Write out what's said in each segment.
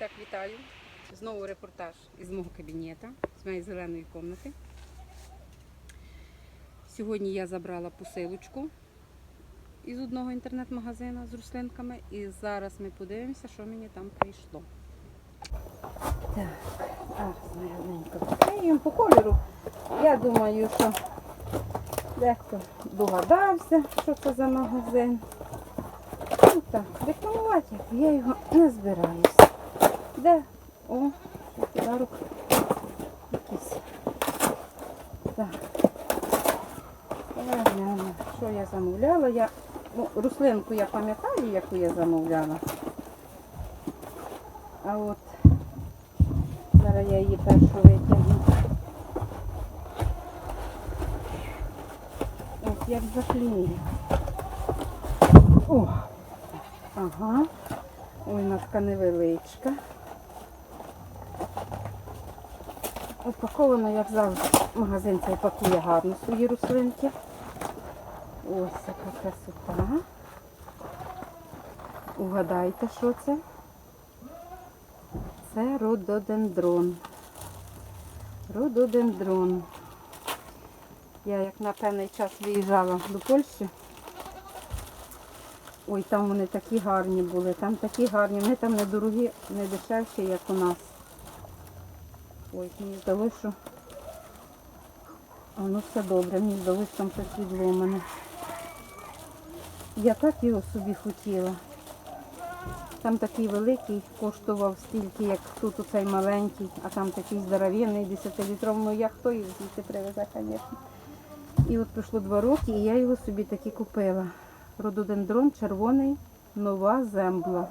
так, вітаю. Знову репортаж із мого кабінету, з моєї зеленої кімнати. Сьогодні я забрала посилочку із одного інтернет-магазину з рослинками. І зараз ми подивимося, що мені там прийшло. Так, зараз ми гарненько відкриємо по кольору. Я думаю, що дехто догадався, що це за магазин. Ну так, рекламувати я його не збираюся. Де? О, подарок якийсь. Так. Гляну, що я замовляла. Я, ну, руслинку я пам'ятаю, яку я замовляла. А от зараз я її першу витягну. От як заклею. О, ага. Ой, у невеличка. Упаковано, як завжди, магазин цей пакує гарно свої рослинки. Ось яка красота. Угадайте, що це? Це рододендрон. Рододендрон. Я як на певний час виїжджала до Польщі. Ой, там вони такі гарні були, там такі гарні. Вони там не дорогі, не дешевші, як у нас. Ой, мені здалося, що ну все добре, мені здалося, там щось відломане. Я так його собі хотіла. Там такий великий, коштував стільки, як тут оцей маленький, а там такий здоровенний, 10-літровий. Ну я хто їх звідси привезе, звісно. І от пройшло два роки, і я його собі таки купила. Рододендрон червоний, нова зембла.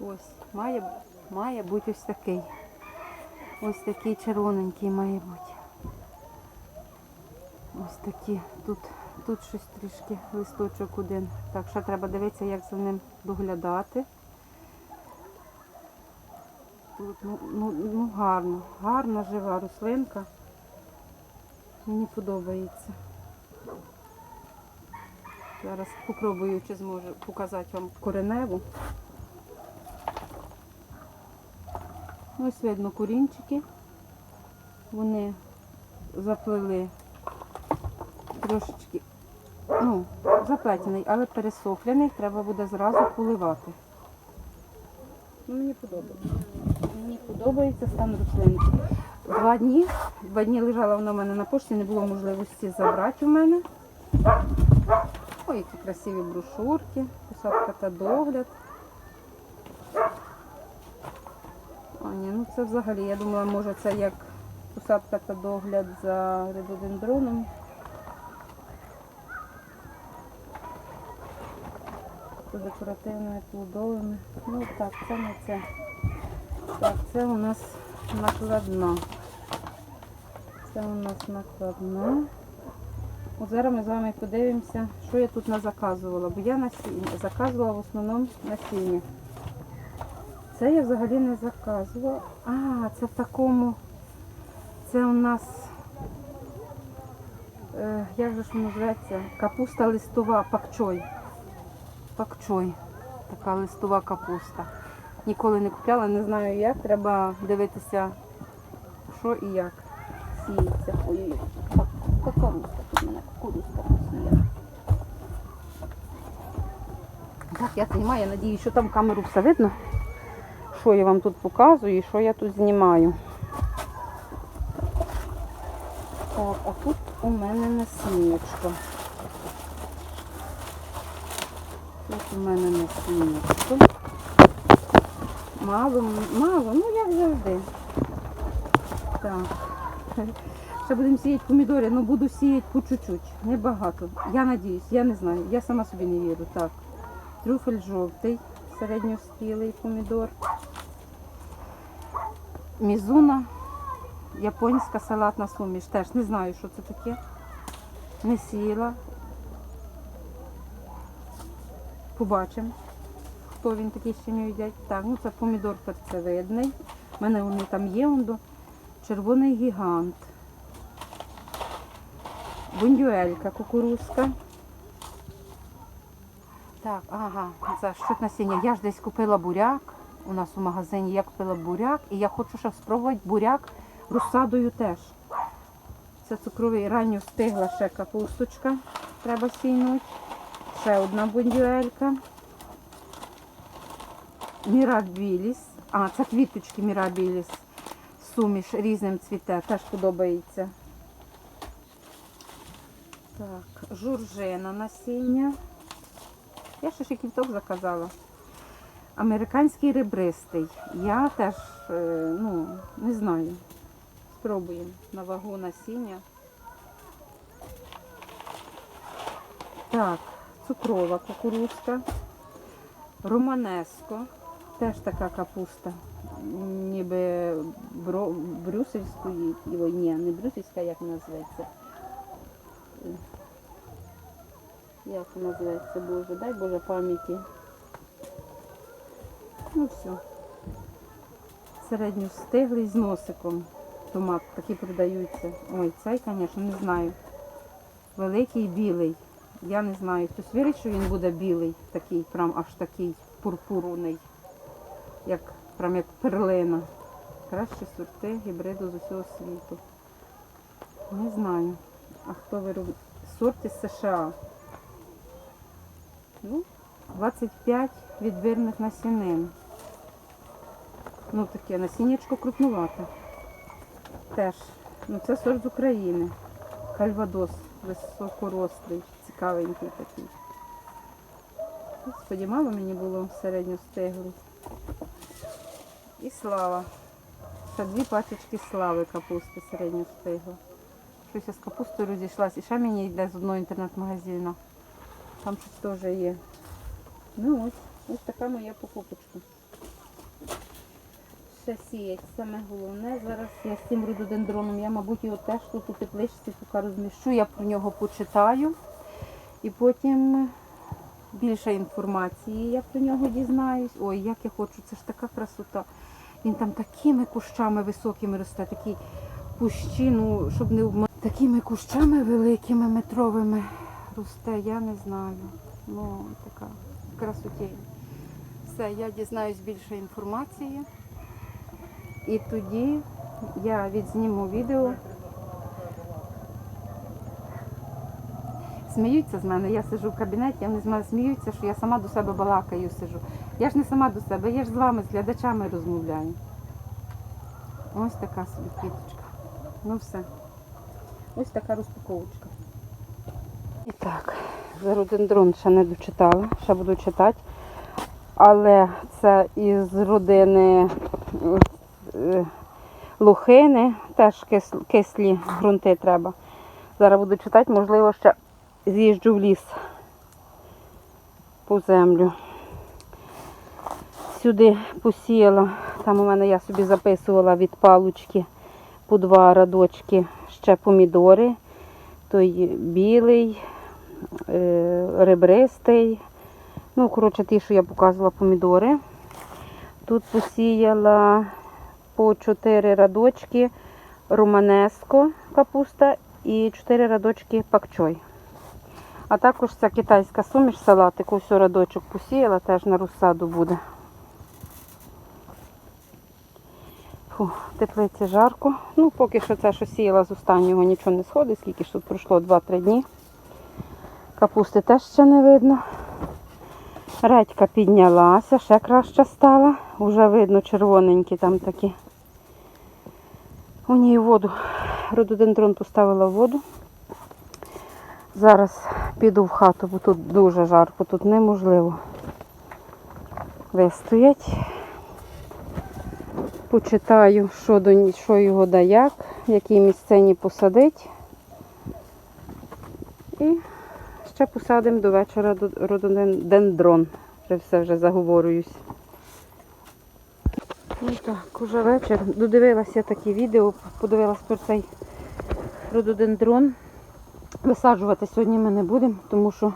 Ось, має, має бути ось такий. Ось такий червоненький має бути. Ось такі. Тут, тут щось трішки листочок один. Так, ще треба дивитися, як за ним доглядати. Тут, ну, ну, ну гарно, гарна жива рослинка. Мені подобається. Зараз спробую, чи зможу показати вам кореневу. Ось видно корінчики. Вони заплили трошечки, ну, заплетений, але пересохляний, треба буде зразу поливати. Ну, мені подобається. Мені подобається стан рослинки. Два дні. Два дні лежала вона в мене на пошті, не було можливості забрати у мене. Ой, які красиві брошурки, посадка та догляд. А, ну це взагалі, я думала, може це як посадка та догляд за рододендроном. З декоративними плодовими. Ну так, це не це. Так, це у нас накладна. Це у нас накладна. От зараз ми з вами подивимося, що я тут назаказувала, бо я насіння заказувала в основному насіння. Це я взагалі не заказувала. А, це в такому, це у нас, е, як же ж називається, капуста листова, пакчой. Пакчой. Така листова капуста. Ніколи не купляла, не знаю як. Треба дивитися, що і як сіється. Ой-ой-ой, кукурузка тут у мене кукурузка посіяна. Так, я знімаю, я надіюсь, що там камеру все видно. Що я вам тут показую і що я тут знімаю. Так, а тут у мене насіннячко. Тут у мене насіннячко. Мало, мало, ну як завжди. Так. Ще будемо сіяти помідори, ну буду сіяти по чуть-чуть, небагато. Я надіюсь, я не знаю, я сама собі не вірю. Так. Трюфель жовтий, середньоспілий помідор. Мізуна, японська салатна суміш. Теж не знаю, що це таке. Не сіяла. Побачимо, хто він такий, що не їдять. Так, ну це помідор перцевидний. У мене вони там є, он червоний гігант. Бундюелька кукурузка. Так, ага, це що насіння. Я ж десь купила буряк. у нас у магазині. Я купила буряк і я хочу ще спробувати буряк розсадою теж. Це цукровий ранньо стигла ще капусточка. Треба сійнути. Ще одна бундюелька. Мірабіліс. А, це квіточки Мірабіліс. Суміш різним цвіте. Теж подобається. Так, журжина насіння. Я ще ж квіток заказала. Американський ребристий. Я теж, е, ну, не знаю. Спробуємо на вагу насіння. Так, цукрова кукурузка. Романеско. Теж така капуста. Ніби брюссельської. Ні, не брюссельська, як називається. Як називається, Боже, дай Боже пам'яті. Ну все. Середньостиглий з носиком. Томат такі продаються. Ой, цей, звісно, не знаю. Великий білий. Я не знаю. Хтось вірить, що він буде білий, такий, прям аж такий пурпурний, як прям як перлина. Кращі сорти гібриду з усього світу. Не знаю. А хто виробляє? Сорт із США. Ну, 25 відбірних насінин. Ну таке насіннячко крупнувате. Теж. Ну це сорт з України. Кальвадос високорослий, цікавенький такий. Господі, мало мені було середньостиглий. І слава. Ще дві пачечки слави капусти середньостигла. Щось я з капустою розійшлась. І ще мені йде з одного інтернет-магазину. Там щось теж є. Ну ось, ось така моя покупочка. Ще сіять. Саме головне зараз я з цим рододендроном, я, мабуть, його теж тут у тепличці поки розміщу. Я про нього почитаю. І потім більше інформації я про нього дізнаюсь. Ой, як я хочу, це ж така красота. Він там такими кущами високими росте, такі кущі, ну, щоб не обманути. Такими кущами великими, метровими росте, я не знаю. Ну, така красотень. Все, я дізнаюсь більше інформації. І тоді я відзніму відео. Сміються з мене, я сиджу в кабінеті, вони з мене сміються, що я сама до себе балакаю сиджу. Я ж не сама до себе, я ж з вами, з глядачами розмовляю. Ось така собі квіточка. Ну все. Ось така розпаковочка. І так, за родендрон ще не дочитала, ще буду читати. Але це із родини е, лухини, теж кислі ґрунти треба. Зараз буду читати, можливо, ще з'їжджу в ліс по землю. Сюди посіяла, там у мене я собі записувала від палочки по два радочки ще помідори. Той білий, ребристий. Ну, коротше, ті, що я показувала помідори. Тут посіяла по 4 радочки романеско капуста і 4 радочки пакчой. А також ця китайська суміш салатик, ось радочок посіяла, теж на розсаду буде. Фу, теплиці жарко. Ну, поки що це, що сіяла з останнього, нічого не сходить, скільки ж тут пройшло 2-3 дні. Капусти теж ще не видно. Редька піднялася, ще краще стала. Уже видно червоненькі там такі. У ній воду. Рододендрон поставила воду. Зараз піду в хату, бо тут дуже жарко, тут неможливо вистоять. Почитаю, що, до, що його да як, в якій місцині посадить. І ще посадимо до вечора рододендрон. Вже все вже заговорююсь. Ну так, уже вечір. Додивилася такі відео, подивилася про цей рододендрон. Висаджувати сьогодні ми не будемо, тому що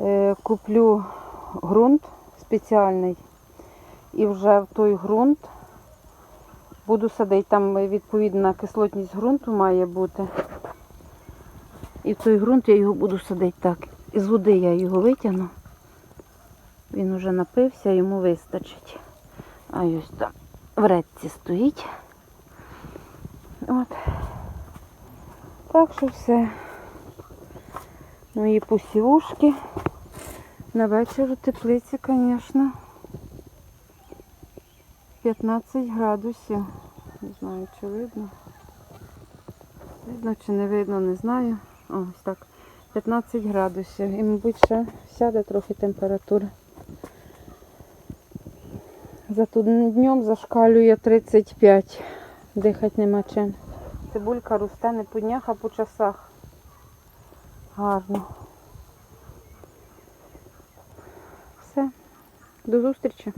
е, куплю ґрунт спеціальний і вже в той ґрунт буду садити. Там е, відповідна кислотність ґрунту має бути. І той ґрунт я його буду садити так. Із води я його витягну. Він уже напився, йому вистачить. А ось там в редці стоїть. От. Так що все. Мої посівушки. На вечір у теплиці, звісно. 15 градусів. Не знаю, чи видно. Видно чи не видно, не знаю. Ось так. 15 градусів. І, мабуть, ще сяде трохи температура. Зато днем зашкалює 35. Дихати нема чим. Цибулька росте не по днях, а по часах. Гарно. Все. До зустрічі.